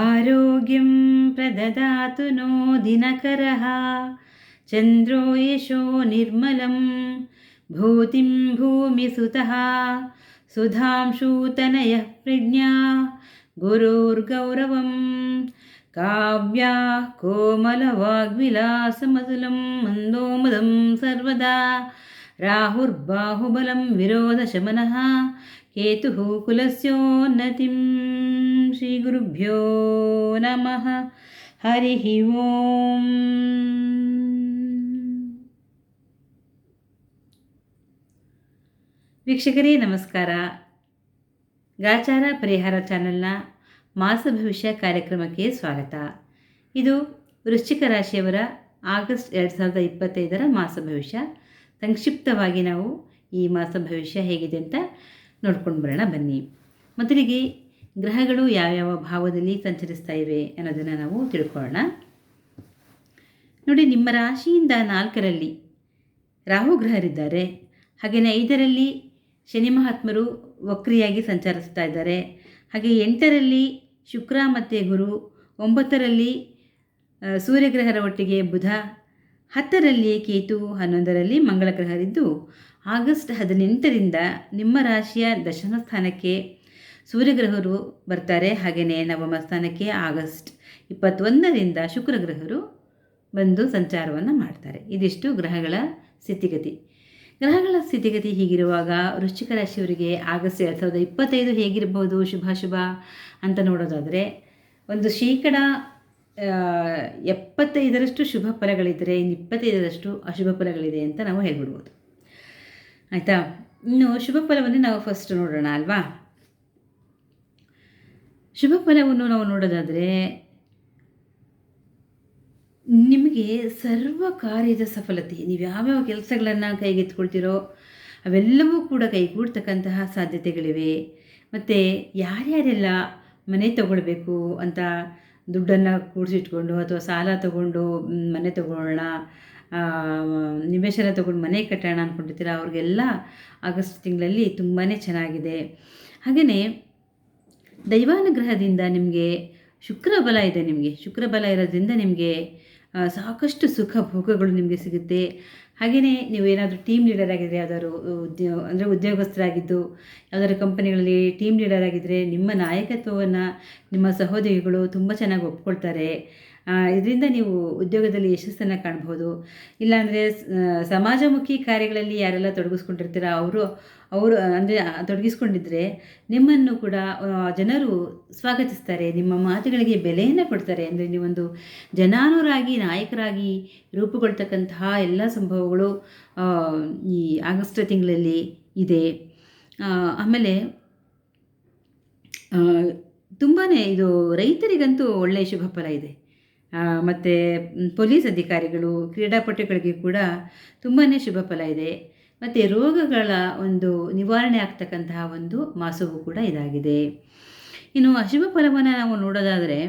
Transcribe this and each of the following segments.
आरोग्यं प्रददातु नो दिनकरः चन्द्रो यशो निर्मलं भूतिं भूमिसुतः सुधांशूतनयः प्रज्ञा गुरुर्गौरवं काव्या कोमलवाग्विलासमतुलं मन्दोमदं सर्वदा राहुर्बाहुबलं विरोधशमनः केतुः ಶ್ರೀ ಗುರುಭ್ಯೋ ನಮಃ ಹರಿ ಓಂ ವೀಕ್ಷಕರೇ ನಮಸ್ಕಾರ ಗಾಚಾರ ಪರಿಹಾರ ಚಾನೆಲ್ನ ಮಾಸ ಭವಿಷ್ಯ ಕಾರ್ಯಕ್ರಮಕ್ಕೆ ಸ್ವಾಗತ. ಇದು ವೃಶ್ಚಿಕ ರಾಶಿಯವರ ಆಗಸ್ಟ್ ಎರಡು ಸಾವಿರದ ಇಪ್ಪತ್ತೈದರ ಮಾಸ ಭವಿಷ್ಯ. ಸಂಕ್ಷಿಪ್ತವಾಗಿ ನಾವು ಈ ಮಾಸ ಭವಿಷ್ಯ ಹೇಗಿದೆ ಅಂತ ನೋಡ್ಕೊಂಡು ಬರೋಣ ಬನ್ನಿ. ಮೊದಲಿಗೆ ಗ್ರಹಗಳು ಯಾವ್ಯಾವ ಭಾವದಲ್ಲಿ ಸಂಚರಿಸ್ತಾ ಇವೆ ಅನ್ನೋದನ್ನು ನಾವು ತಿಳ್ಕೊಳ್ಳೋಣ. ನೋಡಿ, ನಿಮ್ಮ ರಾಶಿಯಿಂದ ನಾಲ್ಕರಲ್ಲಿ ರಾಹು ಗ್ರಹರಿದ್ದಾರೆ. ಹಾಗೆಯೇ ಐದರಲ್ಲಿ ಶನಿ ಮಹಾತ್ಮರು ವಕ್ರಿಯಾಗಿ ಸಂಚರಿಸ್ತಾ ಇದ್ದಾರೆ. ಹಾಗೆ ಎಂಟರಲ್ಲಿ ಶುಕ್ರ ಮತ್ತು ಗುರು, ಒಂಬತ್ತರಲ್ಲಿ ಸೂರ್ಯಗ್ರಹರ ಒಟ್ಟಿಗೆ ಬುಧ, ಹತ್ತರಲ್ಲಿ ಕೇತು, ಹನ್ನೊಂದರಲ್ಲಿ ಮಂಗಳ ಗ್ರಹರಿದ್ದು ಆಗಸ್ಟ್ ಹದಿನೆಂಟರಿಂದ ನಿಮ್ಮ ರಾಶಿಯ ದಶಮ ಸ್ಥಾನಕ್ಕೆ ಸೂರ್ಯಗ್ರಹರು ಬರ್ತಾರೆ. ಹಾಗೆಯೇ ನವಮ ಸ್ಥಾನಕ್ಕೆ ಆಗಸ್ಟ್ ಇಪ್ಪತ್ತೊಂದರಿಂದ ಶುಕ್ರಗ್ರಹರು ಬಂದು ಸಂಚಾರವನ್ನು ಮಾಡ್ತಾರೆ. ಇದಿಷ್ಟು ಗ್ರಹಗಳ ಸ್ಥಿತಿಗತಿ. ಗ್ರಹಗಳ ಸ್ಥಿತಿಗತಿ ಹೀಗಿರುವಾಗ ವೃಶ್ಚಿಕ ರಾಶಿಯವರಿಗೆ ಆಗಸ್ಟ್ ಎರಡು ಸಾವಿರದ ಇಪ್ಪತ್ತೈದು ಹೇಗಿರ್ಬೋದು? ಶುಭಾಶುಭ ಅಂತ ನೋಡೋದಾದರೆ, ಒಂದು ಶೇಕಡ ಎಪ್ಪತ್ತೈದರಷ್ಟು ಶುಭ ಫಲಗಳಿದ್ದರೆ ಇನ್ನು ಇಪ್ಪತ್ತೈದರಷ್ಟು ಅಶುಭ ಫಲಗಳಿದೆ ಅಂತ ನಾವು ಹೇಳ್ಬಿಡ್ಬೋದು. ಆಯಿತಾ? ಇನ್ನು ಶುಭ ಫಲವನ್ನು ನಾವು ಫಸ್ಟ್ ನೋಡೋಣ ಅಲ್ವಾ? ಶುಭ ಫಲವನ್ನು ನಾವು ನೋಡೋದಾದರೆ ನಿಮಗೆ ಸರ್ವ ಕಾರ್ಯದ ಸಫಲತೆ, ನೀವು ಯಾವ್ಯಾವ ಕೆಲಸಗಳನ್ನು ಕೈಗೆತ್ಕೊಳ್ತೀರೋ ಅವೆಲ್ಲವೂ ಕೂಡ ಕೈಗೂಡ್ತಕ್ಕಂತಹ ಸಾಧ್ಯತೆಗಳಿವೆ. ಮತ್ತು ಯಾರ್ಯಾರೆಲ್ಲ ಮನೆ ತಗೊಳ್ಬೇಕು ಅಂತ ದುಡ್ಡನ್ನು ಕೂಡಿಸಿಟ್ಕೊಂಡು ಅಥವಾ ಸಾಲ ತಗೊಂಡು ಮನೆ ತಗೊಳ್ಳೋಣ ನಿವೇಶನ ತಗೊಂಡು ಮನೆ ಕಟ್ಟೋಣ ಅಂದ್ಕೊಂಡಿರ್ತೀರ ಅವ್ರಿಗೆಲ್ಲ ಆಗಸ್ಟ್ ತಿಂಗಳಲ್ಲಿ ತುಂಬಾ ಚೆನ್ನಾಗಿದೆ. ಹಾಗೆಯೇ ದೈವಾನುಗ್ರಹದಿಂದ ನಿಮಗೆ ಶುಕ್ರಬಲ ಇದೆ ನಿಮಗೆ. ಶುಕ್ರಬಲ ಇರೋದ್ರಿಂದ ನಿಮಗೆ ಸಾಕಷ್ಟು ಸುಖ ಭೋಗಗಳು ನಿಮಗೆ ಸಿಗುತ್ತೆ. ಹಾಗೆಯೇ ನೀವು ಏನಾದರೂ ಟೀಮ್ ಲೀಡರ್ ಆಗಿದ್ದರೆ ಯಾವ್ದಾದ್ರು ಉದ್ಯೋ, ಅಂದರೆ ಉದ್ಯೋಗಸ್ಥರಾಗಿದ್ದು, ಯಾವ್ದಾದ್ರು ಕಂಪನಿಗಳಲ್ಲಿ ಟೀಮ್ ಲೀಡರ್ ಆಗಿದ್ದರೆ ನಿಮ್ಮ ನಾಯಕತ್ವವನ್ನು, ನಿಮ್ಮ ಸಹೋದ್ಯೋಗಿಗಳು ತುಂಬ ಚೆನ್ನಾಗಿ ಒಪ್ಕೊಳ್ತಾರೆ. ಇದರಿಂದ ನೀವು ಉದ್ಯೋಗದಲ್ಲಿ ಯಶಸ್ಸನ್ನು ಕಾಣಬಹುದು ಇಲ್ಲಾಂದರೆ ಸಮಾಜಮುಖಿ ಕಾರ್ಯಗಳಲ್ಲಿ ಯಾರೆಲ್ಲ ತೊಡಗಿಸ್ಕೊಂಡಿರ್ತೀರ, ಅವರು ಅವರು, ಅಂದರೆ ತೊಡಗಿಸ್ಕೊಂಡಿದ್ರೆ ನಿಮ್ಮನ್ನು ಕೂಡ ಜನರು ಸ್ವಾಗತಿಸ್ತಾರೆ, ನಿಮ್ಮ ಮಾತುಗಳಿಗೆ ಬೆಲೆಯನ್ನು ಕೊಡ್ತಾರೆ. ಅಂದರೆ ನೀವೊಂದು ಜನಾನುರಾಗಿ, ನಾಯಕರಾಗಿ ರೂಪುಗೊಳ್ತಕ್ಕಂತಹ ಎಲ್ಲ ಸಂಭವಗಳು ಈ ಆಗಸ್ಟ್ ತಿಂಗಳಲ್ಲಿ ಇದೆ. ಆಮೇಲೆ ತುಂಬಾ ಇದು ರೈತರಿಗಂತೂ ಒಳ್ಳೆಯ ಶುಭ ಫಲ ಇದೆ. ಮತ್ತು ಪೊಲೀಸ್ ಅಧಿಕಾರಿಗಳು, ಕ್ರೀಡಾಪಟುಗಳಿಗೆ ಕೂಡ ತುಂಬಾ ಶುಭ ಫಲ ಇದೆ. ಮತ್ತು, ರೋಗಗಳ ಒಂದು ನಿವಾರಣೆ ಆಗ್ತಕ್ಕಂತಹ ಒಂದು ಮಾಸವು ಕೂಡ ಇದಾಗಿದೆ. ಇನ್ನು ಅಶುಭ ಫಲವನ್ನು ನಾವು ನೋಡೋದಾದರೆ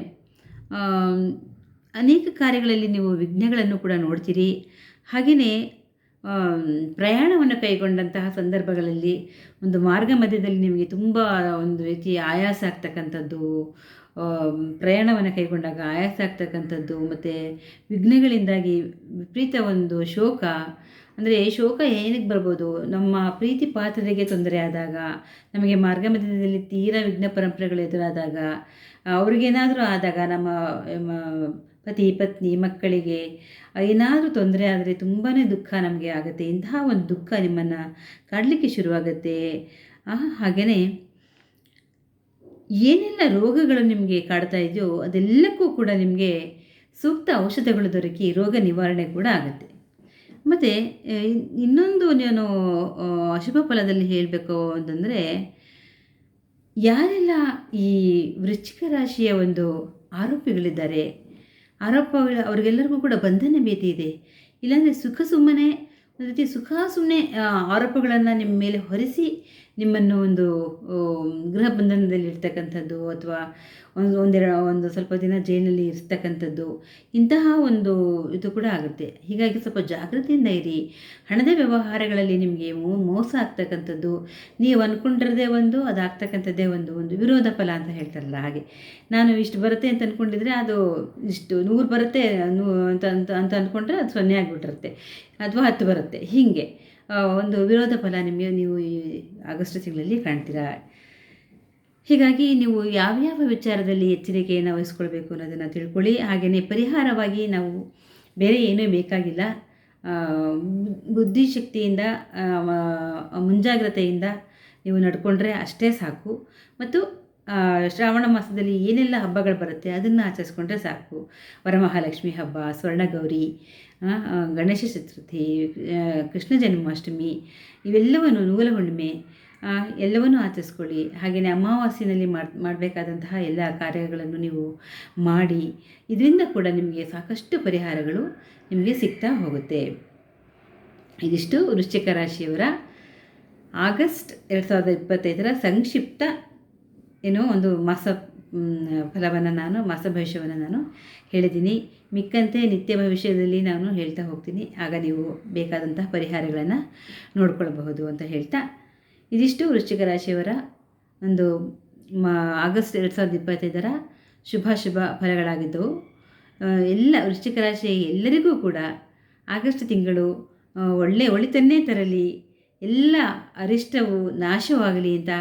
ಅನೇಕ ಕಾರ್ಯಗಳಲ್ಲಿ ನೀವು ವಿಘ್ನಗಳನ್ನು ಕೂಡ ನೋಡ್ತೀರಿ. ಹಾಗೆಯೇ ಪ್ರಯಾಣವನ್ನು ಕೈಗೊಂಡಂತಹ ಸಂದರ್ಭಗಳಲ್ಲಿ ಒಂದು ಮಾರ್ಗ ಮಧ್ಯದಲ್ಲಿ ನಿಮಗೆ ತುಂಬ ಒಂದು ರೀತಿ ಆಯಾಸ ಆಗ್ತಕ್ಕಂಥದ್ದು ಪ್ರಯಾಣವನ್ನು ಕೈಗೊಂಡಾಗ ಆಯಾಸ ಆಗ್ತಕ್ಕಂಥದ್ದು, ಮತ್ತು ವಿಘ್ನಗಳಿಂದಾಗಿ ವಿಪರೀತ ಒಂದು ಶೋಕ. ಅಂದರೆ ಶೋಕ ಏನಕ್ಕೆ ಬರ್ಬೋದು? ನಮ್ಮ ಪ್ರೀತಿ ಪಾತ್ರರಿಗೆ ತೊಂದರೆ ಆದಾಗ, ನಮಗೆ ಮಾರ್ಗ ಮಧ್ಯದಲ್ಲಿ ತೀರಾ ವಿಘ್ನ ಪರಂಪರೆಗಳು ಎದುರಾದಾಗ, ಅವ್ರಿಗೇನಾದರೂ ಆದಾಗ, ನಮ್ಮ ಪತಿ ಪತ್ನಿ ಮಕ್ಕಳಿಗೆ ಏನಾದರೂ ತೊಂದರೆ ಆದರೆ ತುಂಬಾ ದುಃಖ ನಮಗೆ ಆಗುತ್ತೆ. ಇಂತಹ ಒಂದು ದುಃಖ ನಿಮ್ಮನ್ನು ಕಾಡಲಿಕ್ಕೆ ಶುರುವಾಗುತ್ತೆ. ಹಾಗೆಯೇ ಏನೆಲ್ಲ ರೋಗಗಳು ನಿಮಗೆ ಕಾಡ್ತಾ ಇದೆಯೋ ಅದೆಲ್ಲಕ್ಕೂ ಕೂಡ ನಿಮಗೆ ಸೂಕ್ತ ಔಷಧಗಳು ದೊರಕಿ ರೋಗ ನಿವಾರಣೆ ಕೂಡ ಆಗುತ್ತೆ. ಮತ್ತು ಇನ್ನೊಂದು ನಾನು ಅಶುಭ ಫಲದಲ್ಲಿ ಹೇಳಬೇಕು ಅಂತಂದರೆ ಯಾರೆಲ್ಲ ಈ ವೃಶ್ಚಿಕ ರಾಶಿಯ ಒಂದು ಆರೋಪಿಗಳಿದ್ದಾರೆ ಆರೋಪಗಳು ಅವ್ರಿಗೆಲ್ಲರಿಗೂ ಕೂಡ ಬಂಧನ ಭೀತಿ ಇದೆ. ಇಲ್ಲಾಂದರೆ ಸುಖ ಸುಮ್ಮನೆ, ಒಂದು ರೀತಿ ಸುಖ ಸುಮ್ಮನೆ ಆರೋಪಗಳನ್ನು ನಿಮ್ಮ ಮೇಲೆ ಹೊರಿಸಿ ನಿಮ್ಮನ್ನು ಒಂದು ಗೃಹ ಬಂಧನದಲ್ಲಿ ಇರ್ತಕ್ಕಂಥದ್ದು ಅಥವಾ ಒಂದು, ಒಂದೆರಡು, ಒಂದು ಸ್ವಲ್ಪ ದಿನ ಜೈಲಿನಲ್ಲಿ ಇರ್ತಕ್ಕಂಥದ್ದು, ಇಂತಹ ಒಂದು ಇದು ಕೂಡ ಆಗುತ್ತೆ. ಹೀಗಾಗಿ ಸ್ವಲ್ಪ ಜಾಗೃತಿಯಿಂದ ಇರಿ. ಹಣದ ವ್ಯವಹಾರಗಳಲ್ಲಿ ನಿಮಗೆ ಮೋಸ ಆಗ್ತಕ್ಕಂಥದ್ದು, ನೀವು ಅಂದ್ಕೊಂಡಿರೋದೇ ಒಂದು, ಅದಾಗ್ತಕ್ಕಂಥದ್ದೇ ಒಂದು ಒಂದು ವಿರೋಧ ಫಲ ಅಂತ ಹೇಳ್ತಾರಲ್ಲ ಹಾಗೆ. ನಾನು ಇಷ್ಟು ಬರುತ್ತೆ ಅಂತ ಅಂದ್ಕೊಂಡಿದ್ರೆ ಅದು ಇಷ್ಟು ನೂರು ಬರುತ್ತೆ ಅಂತ ಅಂತ ಅಂತ ಅಂದ್ಕೊಂಡ್ರೆ ಅದು ಸೊನ್ನೆ ಆಗಿಬಿಟ್ಟಿರುತ್ತೆ, ಅಥವಾ ಹತ್ತು ಬರುತ್ತೆ. ಹೀಗೆ. ಒಂದು ವಿರೋಧ ಫಲ ನಿಮಗೆ ನೀವು ಈ ಆಗಸ್ಟ್ ತಿಂಗಳಲ್ಲಿ ಕಾಣ್ತೀರಾ? ಹೀಗಾಗಿ ನೀವು ಯಾವ್ಯಾವ ವಿಚಾರದಲ್ಲಿ ಎಚ್ಚರಿಕೆಯನ್ನು ವಹಿಸ್ಕೊಳ್ಬೇಕು ಅನ್ನೋದನ್ನು ತಿಳ್ಕೊಳ್ಳಿ. ಹಾಗೆಯೇ ಪರಿಹಾರವಾಗಿ ನಾವು ಬೇರೆ ಏನೂ ಬೇಕಾಗಿಲ್ಲ. ಬುದ್ಧಿಶಕ್ತಿಯಿಂದ ಮುಂಜಾಗ್ರತೆಯಿಂದ ನೀವು ನಡ್ಕೊಂಡ್ರೆ ಅಷ್ಟೇ ಸಾಕು. ಮತ್ತು ಶ್ರಾವಣ ಮಾಸದಲ್ಲಿ ಏನೆಲ್ಲ ಹಬ್ಬಗಳು ಬರುತ್ತೆ ಅದನ್ನು ಆಚರಿಸ್ಕೊಂಡ್ರೆ ಸಾಕು. ವರಮಹಾಲಕ್ಷ್ಮಿ ಹಬ್ಬ, ಸ್ವರ್ಣಗೌರಿ ಗಣೇಶ ಚತುರ್ಥಿ ಕೃಷ್ಣ ಜನ್ಮಾಷ್ಟಮಿ, ಇವೆಲ್ಲವನ್ನು ನೂಲ ಹುಣ್ಣಿಮೆ ಎಲ್ಲವನ್ನು ಆಚರಿಸ್ಕೊಳ್ಳಿ. ಹಾಗೆಯೇ ಅಮಾವಾಸ್ಯೆಯಲ್ಲಿ ಮಾಡಿ, ಮಾಡಬೇಕಾದಂತಹ ಎಲ್ಲ ಕಾರ್ಯಗಳನ್ನು ನೀವು ಮಾಡಿ, ಇದರಿಂದ ಕೂಡ ನಿಮಗೆ ಸಾಕಷ್ಟು ಪರಿಹಾರಗಳು ನಿಮಗೆ ಸಿಗ್ತಾ ಹೋಗುತ್ತೆ. ಇದಿಷ್ಟು ವೃಶ್ಚಿಕ ರಾಶಿಯವರ ಆಗಸ್ಟ್ ಎರಡು ಸಾವಿರದ ಇಪ್ಪತ್ತೈದರ ಸಂಕ್ಷಿಪ್ತ ಏನೋ ಒಂದು ಮಾಸ ಫಲವನ್ನು ನಾನು ಮಾಸ ಭವಿಷ್ಯವನ್ನು ನಾನು ಹೇಳಿದ್ದೀನಿ. ಮಿಕ್ಕಂತೆ ನಿತ್ಯ ಭವಿಷ್ಯದಲ್ಲಿ ನಾನು ಹೇಳ್ತಾ ಹೋಗ್ತೀನಿ. ಆಗ ನೀವು ಬೇಕಾದಂತಹ ಪರಿಹಾರಗಳನ್ನು ನೋಡ್ಕೊಳ್ಬಹುದು ಅಂತ ಹೇಳ್ತಾ. ಇದಿಷ್ಟು ವೃಶ್ಚಿಕ ರಾಶಿಯವರ ಒಂದು, ಮಾ, ಆಗಸ್ಟ್ ಎರಡು ಸಾವಿರದ ಇಪ್ಪತ್ತೈದರ ಶುಭಾಶುಭ ಫಲಗಳಾಗಿದ್ದವು. ಎಲ್ಲ ವೃಶ್ಚಿಕ ರಾಶಿ ಎಲ್ಲರಿಗೂ ಕೂಡ ಆಗಸ್ಟ್ ತಿಂಗಳು ಒಳ್ಳೆ ಒಳಿತನ್ನೇ ತರಲಿ, ಎಲ್ಲ ಅರಿಷ್ಟವು ನಾಶವಾಗಲಿ ಅಂತ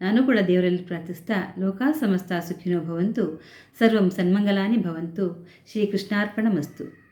ನಾನು ಕೂಡ ದೇವರಲ್ಲಿ ಪ್ರಾರ್ಥಿಸ್ತಾ ಲೋಕ ಸಮಸ್ತ ಸುಖಿನೋ ಭವಂತು. ಸರ್ವಂ ಸನ್ಮಂಗಲಾನಿ ಭವಂತು. ಶ್ರೀಕೃಷ್ಣಾರ್ಪಣ ಮಸ್ತು